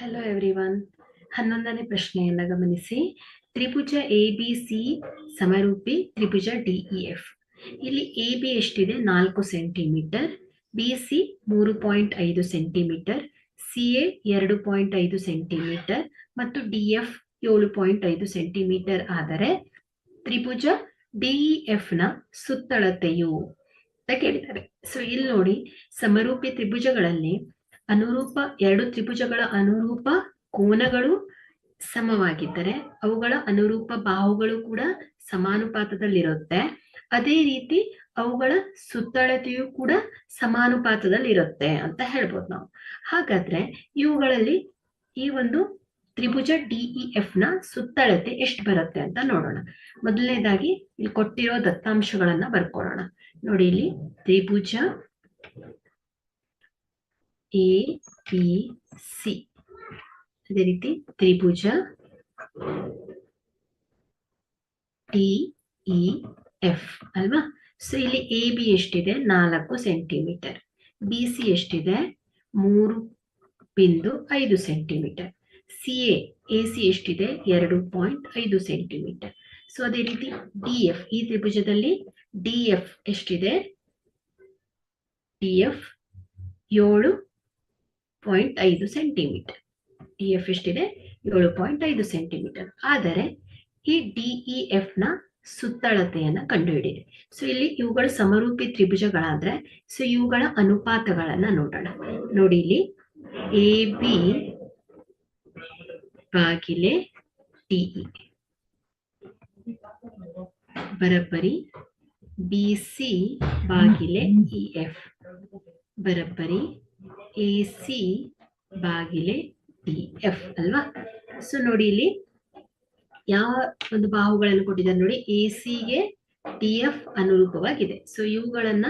Hello everyone ಹನ್ನೊಂದನೇ ಪ್ರಶ್ನೆಯನ್ನ ಗಮನಿಸಿ. ತ್ರಿಭುಜ ಎ ಬಿ ಸಿ ಸಮರೂಪಿ ತ್ರಿಭುಜ ಡಿಇ ಎಫ್ ಇಲ್ಲಿ ಎ ಬಿ ಎಷ್ಟಿದೆ? ನಾಲ್ಕು ಸೆಂಟಿಮೀಟರ್. ಬಿ ಸಿ ಮೂರು ಪಾಯಿಂಟ್ ಐದು ಸೆಂಟಿಮೀಟರ್. ಸಿ ಎ ಎರಡು ಪಾಯಿಂಟ್ ಐದು ಸೆಂಟಿಮೀಟರ್. ಮತ್ತು ಡಿ ಎಫ್ ಏಳು ಪಾಯಿಂಟ್ ಐದು ಸೆಂಟಿಮೀಟರ್. ಆದರೆ ತ್ರಿಭುಜ ಡಿಇ ಎಫ್ನ ಸುತ್ತಳತೆಯು ಅಂತ ಕೇಳಿದ್ದಾರೆ ಸೊ ಇಲ್ಲಿ ನೋಡಿ, ಸಮರೂಪಿ ತ್ರಿಭುಜಗಳಲ್ಲಿ ಅನುರೂಪ, ಎರಡು ತ್ರಿಭುಜಗಳ ಅನುರೂಪ ಕೋನಗಳು ಸಮವಾಗಿದ್ದರೆ ಅವುಗಳ ಅನುರೂಪ ಬಾಹುಗಳು ಕೂಡ ಸಮಾನುಪಾತದಲ್ಲಿರುತ್ತೆ. ಅದೇ ರೀತಿ ಅವುಗಳ ಸುತ್ತಳತೆಯು ಕೂಡ ಸಮಾನುಪಾತದಲ್ಲಿರುತ್ತೆ ಅಂತ ಹೇಳ್ಬೋದು ನಾವು. ಹಾಗಾದ್ರೆ ಇವುಗಳಲ್ಲಿ ಈ ಒಂದು ತ್ರಿಭುಜ ಡಿಇ ಎಫ್ನ ಸುತ್ತಳತೆ ಎಷ್ಟು ಬರುತ್ತೆ ಅಂತ ನೋಡೋಣ. ಮೊದಲನೇದಾಗಿ ಇಲ್ಲಿ ಕೊಟ್ಟಿರೋ ದತ್ತಾಂಶಗಳನ್ನ ಬರ್ಕೊಳ್ಳೋಣ ನೋಡಿ ಇಲ್ಲಿ ತ್ರಿಭುಜ ಎ ಬಿ ಸಿ. ಅದೇ ರೀತಿ ತ್ರಿಭುಜ. ಡಿ ಇ, ಎಫ್ ಅಲ್ವಾ? ಸೊ ಇಲ್ಲಿ ಎ, ಬಿ ಎಷ್ಟಿದೆ? ನಾಲ್ಕು ಸೆಂಟಿಮೀಟರ್. ಬಿ, ಸಿ ಎಷ್ಟಿದೆ? ಮೂರು ಬಿಂದು ಐದು ಸೆಂಟಿಮೀಟರ್. ಸಿ, ಎ ಸಿ ಎಷ್ಟಿದೆ? ಎರಡು ಪಾಯಿಂಟ್ ಐದು ಸೆಂಟಿಮೀಟರ್. ಸೊ ಅದೇ ರೀತಿ ಡಿ, ಎಫ್ ಈ ತ್ರಿಭುಜದಲ್ಲಿ ಡಿ, ಎಫ್ ಎಷ್ಟಿದೆ? ಡಿ, ಎಫ್ ಏಳು ಪಾಯಿಂಟ್ ಐದು ಸೆಂಟಿಮೀಟರ್. ಡಿ ಎಫ್ ಎಷ್ಟಿದೆ? ಏಳು ಪಾಯಿಂಟ್ ಐದು ಸೆಂಟಿಮೀಟರ್. ಆದರೆ, ಈ ಡಿಇ ಎಫ್ನ ಸುತ್ತಳತೆಯನ್ನ ಕಂಡುಹಿಡಿಯಿರಿ. ಸೊ ಇಲ್ಲಿ ಇವುಗಳು ಸಮರೂಪಿ ತ್ರಿಭುಜಗಳಾದ್ರೆ ಸೊ ಇವುಗಳ ಅನುಪಾತಗಳನ್ನ ನೋಡೋಣ. ನೋಡಿ ಇಲ್ಲಿ ಎ ಬಿ ಬಾಗಿಲೆ ಡಿಇ ಬರಬ್ಬರಿ ಬಿ ಸಿ ಬಾಗಿಲೆ ಇ ಎಫ್ ಬರಬ್ಬರಿ ಎ ಸಿ ಬಾಗಿಲೆ ಡಿ ಎಫ್ ಅಲ್ವಾ? ಸೊ ನೋಡಿ ಇಲ್ಲಿ ಯಾವ ಒಂದು ಬಾಹುಗಳನ್ನು ಕೊಟ್ಟಿದ್ದಾರೆ ನೋಡಿ. ಎ ಸಿಗೆ ಡಿ ಎಫ್ ಅನುರೂಪವಾಗಿದೆ. ಸೊ ಇವುಗಳನ್ನ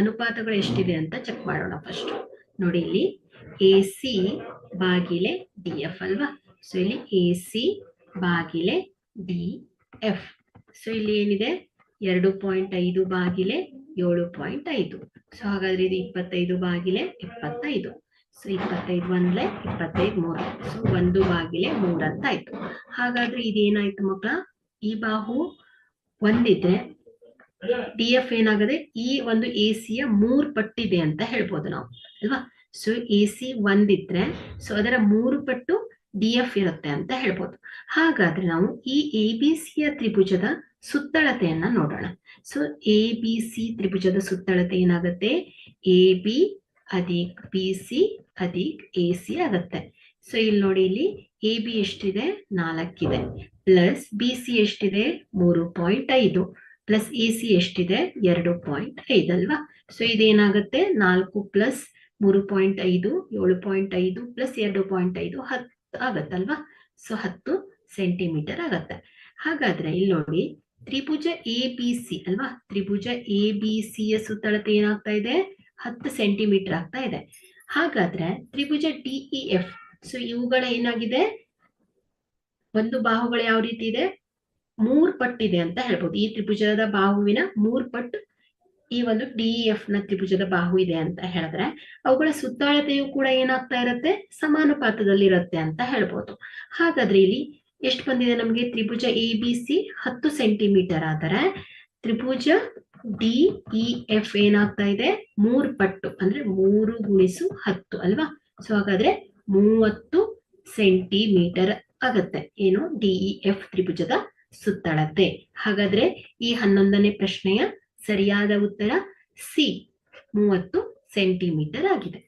ಅನುಪಾತಗಳು ಎಷ್ಟಿದೆ ಅಂತ ಚೆಕ್ ಮಾಡೋಣ ಫಸ್ಟ್ ನೋಡಿ ಇಲ್ಲಿ ಎ ಸಿ ಬಾಗಿಲೆ ಡಿ ಎಫ್ ಅಲ್ವಾ? ಸೊ ಇಲ್ಲಿ ಎ ಸಿ ಬಾಗಿಲೆ ಡಿ ಎಫ್ ಸೊ ಇಲ್ಲಿ ಏನಿದೆ? ಎರಡು ಪಾಯಿಂಟ್ ಐದು ಬಾಗಿಲೆ ಏಳು ಪಾಯಿಂಟ್ ಐದು. ಸೊ ಹಾಗಾದ್ರೆ ಇದು ಇಪ್ಪತ್ತೈದು ಬಾಗಿಲೆ ಇಪ್ಪತ್ತೈದು ಸೊ ಇಪ್ಪತ್ತೈದು ಒಂದ್ಲೆ ಇಪ್ಪತ್ತೈದು ಮೂರ. ಸೊ ಒಂದು ಬಾಗಿಲೆ ಮೂರ್ ಅಂತ ಆಯ್ತು. ಹಾಗಾದ್ರೆ ಇದೇನಾಯ್ತು ಮಕ್ಕಳ? ಈ ಬಾಹು ಒಂದಿದ್ರೆ ಡಿ ಎಫ್ ಏನಾಗದೆ ಈ ಒಂದು ಎ ಸಿಯ ಮೂರ್ ಪಟ್ಟಿದೆ ಅಂತ ಹೇಳ್ಬೋದು ನಾವು, ಅಲ್ವಾ? ಸೊ ಎ ಸಿ ಒಂದಿದ್ರೆ ಸೊ ಅದರ ಮೂರು ಪಟ್ಟು ಡಿ ಎಫ್ ಇರುತ್ತೆ ಅಂತ ಹೇಳ್ಬೋದು. ಹಾಗಾದ್ರೆ ನಾವು ಈ ಎ ಬಿ ಸಿಯ ತ್ರಿಭುಜದ ಸುತ್ತಳತೆಯನ್ನ ನೋಡೋಣ. ಸೊ ಎ ಬಿ ಸಿ ತ್ರಿಭುಜದ ಸುತ್ತಳತೆ ಏನಾಗುತ್ತೆ? ಎ ಬಿ ಅಧಿಕ್ ಬಿ ಸಿ ಅಧಿಕ್ ಎ ಸಿ ಆಗತ್ತೆ. ಸೊ ಇಲ್ಲಿ ನೋಡಿ, ಇಲ್ಲಿ ಎ ಬಿ ಎಷ್ಟಿದೆ? ನಾಲ್ಕಿದೆ. ಪ್ಲಸ್ ಬಿ ಸಿ ಎಷ್ಟಿದೆ? ಮೂರು ಪಾಯಿಂಟ್ ಐದು. ಪ್ಲಸ್ ಎ ಸಿ ಎಷ್ಟಿದೆ? ಎರಡು ಪಾಯಿಂಟ್ ಐದು ಅಲ್ವಾ? ಸೊ ಇದೇನಾಗುತ್ತೆ? ನಾಲ್ಕು ಪ್ಲಸ್ ಮೂರು ಪಾಯಿಂಟ್ ಐದು, ಏಳು ಪಾಯಿಂಟ್ ಐದು ಪ್ಲಸ್ ಎರಡು ಪಾಯಿಂಟ್ ಐದು ಹತ್ತು ಆಗತ್ತಲ್ವಾ? ಸೊ ಹತ್ತು ಸೆಂಟಿಮೀಟರ್ ಆಗತ್ತೆ. ಹಾಗಾದ್ರೆ ಇಲ್ಲಿ ನೋಡಿ ತ್ರಿಭುಜ ಎ ಬಿ ಸಿ ಅಲ್ವಾ? ತ್ರಿಭುಜ ಎ ಬಿ ಸಿ ಯ ಸುತ್ತಳತೆ ಏನಾಗ್ತಾ ಇದೆ? ಹತ್ತು ಸೆಂಟಿಮೀಟರ್ ಆಗ್ತಾ ಇದೆ. ಹಾಗಾದ್ರೆ ತ್ರಿಭುಜ ಡಿಇ ಎಫ್ ಸೊ ಇವುಗಳ ಏನಾಗಿದೆ? ಒಂದು ಬಾಹುಗಳು ಯಾವ ರೀತಿ ಇದೆ? ಮೂರ್ ಇದೆ ಅಂತ ಹೇಳ್ಬೋದು. ಈ ತ್ರಿಭುಜದ ಬಾಹುವಿನ ಮೂರ್ ಪಟ್ಟು ಈ ಒಂದು ಡಿ ಎಫ್ನ ತ್ರಿಭುಜದ ಬಾಹು ಇದೆ ಅಂತ ಹೇಳಿದ್ರೆ, ಅವುಗಳ ಸುತ್ತಾಳತೆಯು ಕೂಡ ಏನಾಗ್ತಾ ಇರುತ್ತೆ? ಸಮಾನುಪಾತದಲ್ಲಿ ಇರುತ್ತೆ ಅಂತ ಹೇಳ್ಬೋದು. ಹಾಗಾದ್ರೆ ಇಲ್ಲಿ ಎಷ್ಟು ಬಂದಿದೆ ನಮಗೆ? ತ್ರಿಭುಜ ಎ ಬಿ ಸಿ ಹತ್ತು ಸೆಂಟಿಮೀಟರ್ ಆದರೆ ತ್ರಿಭುಜ ಡಿ ಇ ಎಫ್ ಏನಾಗ್ತಾ ಇದೆ? ಮೂರು ಪಟ್ಟು, ಅಂದ್ರೆ ಮೂರು ಗುಣಿಸು ಹತ್ತು ಅಲ್ವಾ? ಸೊ ಹಾಗಾದ್ರೆ ಮೂವತ್ತು ಸೆಂಟಿಮೀಟರ್ ಆಗತ್ತೆ. ಏನು? ಡಿಇ ಎಫ್ ತ್ರಿಭುಜದ ಸುತ್ತಳತೆ. ಹಾಗಾದ್ರೆ ಈ ಹನ್ನೊಂದನೇ ಪ್ರಶ್ನೆಯ ಸರಿಯಾದ ಉತ್ತರ ಸಿ, ಮೂವತ್ತು ಸೆಂಟಿಮೀಟರ್ ಆಗಿದೆ.